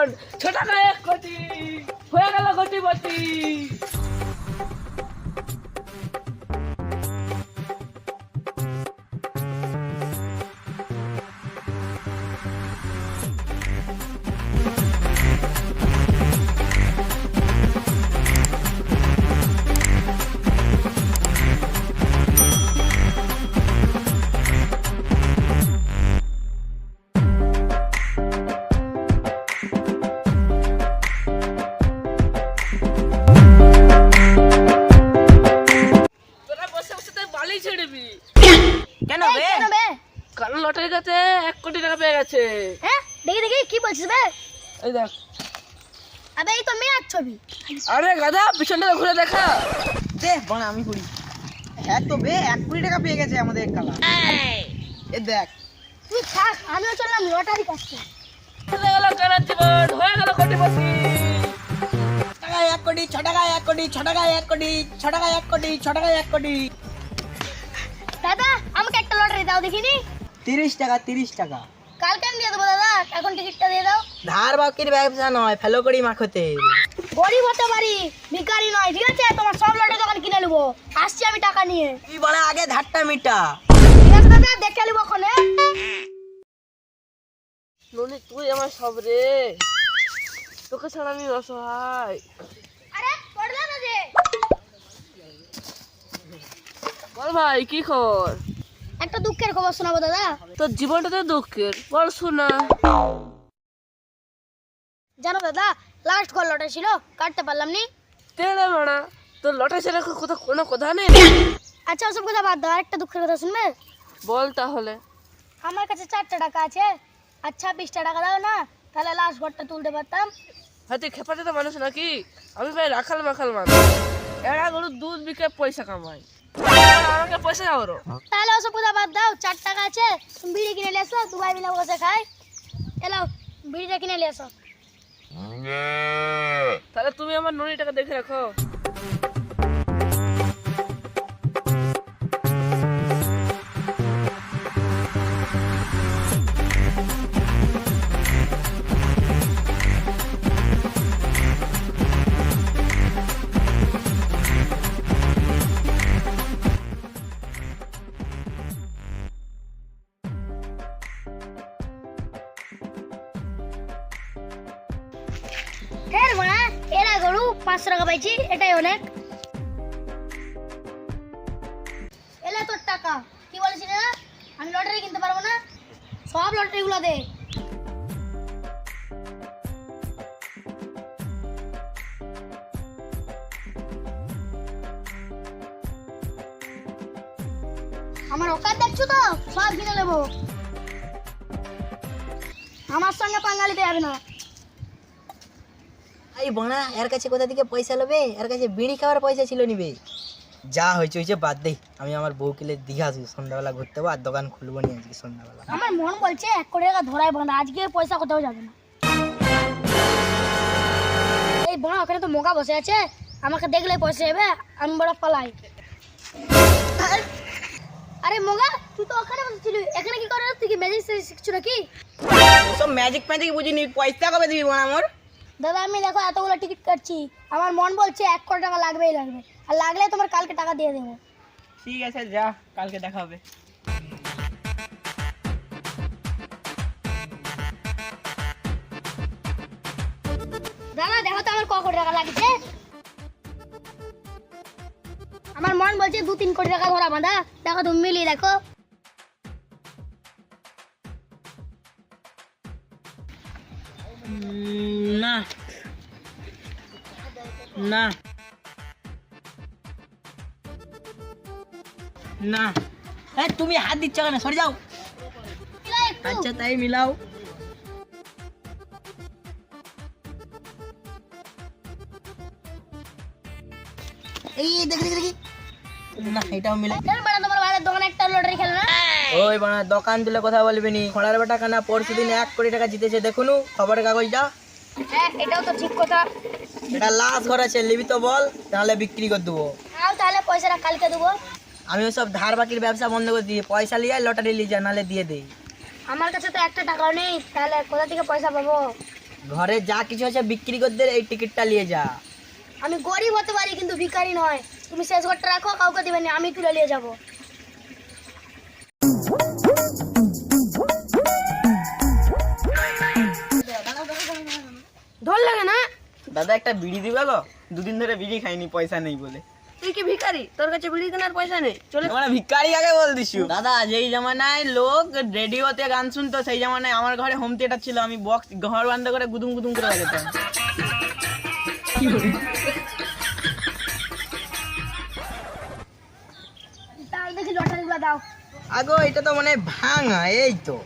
জীবন ছ টাকা এক কোটি হয়ে গেল কোটিপতি। লটারি কাছে এক কোটি টাকা পেয়ে গেছে। হ্যাঁ? দেখি দেখি কি বলছিস বে? এই দেখ। আবে এই তো মেয়ের ছবি। আরে গাধা পিছনটা ঘুরে দেখা। দে বড় আমি করি হ্যাঁ তো বে এক কোটি টাকা পেয়ে গেছে আমাদের কালা। এ দেখ। তুই থাক আমিও চললাম লটারি কাটতে। চলে গেল কারার জীবন হয়ে গেল কোটিপতি। এক কোটি ছ টাকায় এক কোটি ছ টাকায় এক কোটি ছ টাকায় এক কোটি ছ টাকায় এক কোটি। দাদা আমাকে একটা লটারি দাও দেখিনি? তিরিশ টাকা তিরিশ টাকা। কালকে আমি দিয়ে দেবো দাদা এখন টিকিটটা দিয়ে দাও। ধার বাকির ব্যবসা নয় ফেলো করি মাখতে। গরিব হতে পারি ভিখারি নয় ঠিক আছে? তোমার সব লটারি দোকান কিনে নেব। আসছি আমি টাকা নিয়ে। তুই বলে আগে ধারটা মিটা। ঠিক আছে দাদা দেখে নেব ওখানে। ননি তুই আমার সব রে। তোকে ছাড়া আমি অসহায়। আরে পড়ে দাদা যে। বল ভাই কি খবর? একটা দুঃখের খবর শোনাবো দাদা। তোর জীবনটা তো দুঃখের। বল শোনা। জানো দাদা লাস্ট কল লটে ছিল কাটতে পারলাম নি। তেড়ে মানা তোর লটে ছিল কোথাও কোনো কথা নেই? আচ্ছা ওসব কথা বাদ দাও আরেকটা দুঃখের কথা শুনবে? বল তাহলে। আমার কাছে চারটে টাকা আছে আর ছাব্বিশটা টাকা দাও না তাহলে লাস্ট ঘরটা তুলতে পারতাম। হ্যাঁ তুই খেপাতে তো মানুষ নাকি? আমি ভাই রাখাল মাখাল মানুষ। এরা গরু দুধ বিকে পয়সা কামাই আর আমাকে পয়সা যাও তাহলে ওসব কথা বাদ দাও চার টাকা আছে তুমি বিড়ি কিনে নিয়ে আসো দুবাই মিলে বসে খাই। এলাও বিড়িটা কিনে নিয়ে আসো। তাহলে তুমি আমার নুনি টাকা দেখে রাখো। পাঁচশো টাকা পাইছি, এটাই অনেক। এলে তোর টাকা। কি বলেছিলি না আমি লটারি কিনতে পারব না। সব লটারিগুলো দে। আমার ওকার দেখছ তো? সব কিনে নেব। আমার সঙ্গে পাঙ্গালিতে যাবে না। এই বোনা এর কাছে কোথা থেকে পয়সা নেবে এর কাছে বিড়ি খাওয়ার পয়সা ছিল নিবে। যা হয়েছে হয়েছে বাদ দে। আমি আমার বউকে দীঘা সন্ধ্যাবেলা ঘুরতে যাব আর দোকান খুলবো নি আজকে সন্ধ্যাবেলা। আমার মন বলছে এক কোটি টাকা ধরাই বাঁধা আজকে পয়সা কোথাও যাবে না। এই বোনা ওখানে তো মোকা বসে আছে। আমাকে দেখলে পয়সা যাবে আমি বড় পালাই। আরে মোগা তুই তো ওখানে বসেছিলি এখানে কি করে তুই কি ম্যাজিক শিখছো নাকি? সব ম্যাজিক ম্যাজিক বুঝিনি পয়সা কবে দিবি বোনা আমার? দাদা আমি দেখো এতগুলো টিকিট কাটছি। আমার মন বলছে এক কোটি টাকা লাগবেই লাগবে। আর লাগলে তোমার কালকে টাকা দিয়ে দেবো। ঠিক আছে যা কালকে দেখা হবে। দাদা দেখো তো আমার ক কোটি টাকা লাগছে। আমার মন বলছে দু তিন কোটি টাকা ধরা বাঁধা। দেখো তুমি মিলিয়ে দেখো। না না না হ্যাঁ তুমি হাত দিচ্ছ কেন সরে যাও মিলাও একটু। আচ্ছা তাই মিলাও এই দেখি দেখি দেখি না এটাও মিলে কেন বেটা তোমার বাইরের দোকানে একটা লটারি খেলো না ওই বানা দোকান তুলে কথা বলবি নি। খোলার বেটা কানা পরশু দিন এক কোটি টাকা জিতেছে দেখুন খবরের কাগজটা হ্যাঁ এটাও তো ঠিক কথা। এটা লাস্ট ঘর আছে লিবি তো বল তাহলে বিক্রি করে দেবো। তাহলে পয়সাটা কালকে দেবো। আমি সব ধার বাকির ব্যবসা বন্ধ করে দিই পয়সা লিয়ে লটারি লিয়ে যা নাহলে দিয়ে দেই। আমার কাছে তো একটা টাকাও নেই তাহলে কোথা থেকে পয়সা পাবো? ঘরে যা কিছু আছে বিক্রি করতে এই টিকিটটা নিয়ে যা। আমি গরিব হতে পারি কিন্তু ভিখারি নয়। তুমি শেষ ঘরটা রাখো কাউকে দিবে না আমি তুলে নিয়ে যাব। দাদা একটা বিড়ি দিবা গো? দুদিন ধরে বিড়ি খাইনি পয়সা নেই বলে। তুই কি ভিখারি? তোর কাছে বিড়ি কেনার পয়সা নেই? চলে মানে ভিক্ষারি আগে বল দিছু? দাদা যেই জামানায় লোক রেডিওতে গান শুনতো সেই জামানায় আমার ঘরে হোম থিয়েটার ছিল আমি বক্স ঘর বন্ধ করে গুদুম গুদুম করে বাজাতাম। দেখি লটারিগুলো দাও। আগো এটা তো মানে ভাঙা এই তো।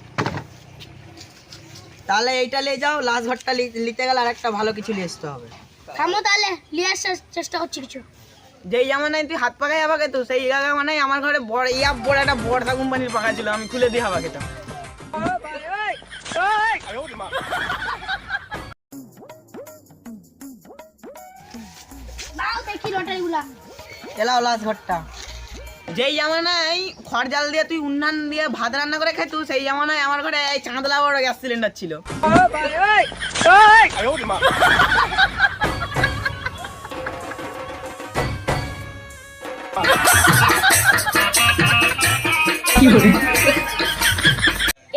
তাহলে এইটা নিয়ে যাও লাস্ট ঘরটা নিতে গেলে আর একটা ভালো কিছু নিয়ে আসতে হবে। থামো তাহলে নিয়ে আসার চেষ্টা করছি কিছু। যেই জামানায় তুই হাত পাকাই হাবা তো সেই জায়গা মানে আমার ঘরে বড় ইয়া বড় একটা বড়টা কোম্পানির পাকা ছিল আমি খুলে দিয়ে হাবা তো। দাও দেখি লটারিগুলা এলাও লাস্ট ঘরটা যেই জামানায় খড় জাল দিয়ে তুই উন্নান দিয়ে ভাত রান্না করে খেতু সেই জামানায় আমার ঘরে এই চাঁদলা বড় গ্যাস সিলিন্ডার ছিল।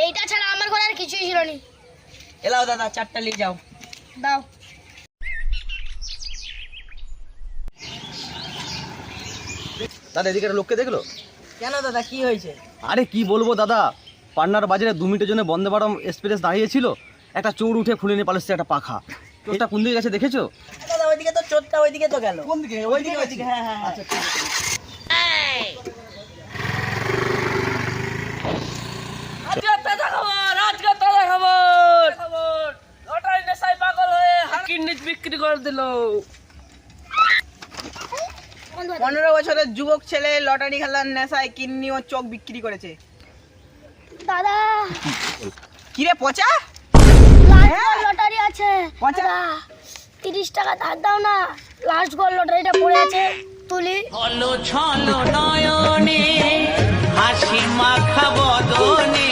এইটা ছাড়া আমার ঘরে আর কিছুই ছিল নি। এলাও দাদা চারটা নিয়ে যাও। দাও। দাদা এদিকে একটা লোককে দেখল? কেন দাদা কি হয়েছে? আরে কি বলব দাদা? পান্নার বাজারে দু মিনিটের জন্য বন্দে ভারত এক্সপ্রেস দাঁড়িয়েছিল একটা চোর উঠে খুলে নিয়ে পালাচ্ছে একটা পাখা। চোরটা কোন দিকে গেছে দেখেছ? দাদা ওইদিকে তো চোরটা ওইদিকে তো গেল। কোন দিকে? ওইদিকে ওইদিকে হ্যাঁ হ্যাঁ হ্যাঁ। পাগল হয়ে কিডনি বিক্রি করে দিল। পনেরো বছরের যুবক ছেলে লটারি খেলার নেশায় কিডনি ও চোখ বিক্রি করেছে। দাদা। কিরে পচা? লাস্ট লটারি আছে। পচা? তিরিশ টাকা ধার দাও না। লাস্ট গোল লটারিটা পড়ে আছে। তুলি। ছলো ছলো নয়নে হাসি মাখা বদনে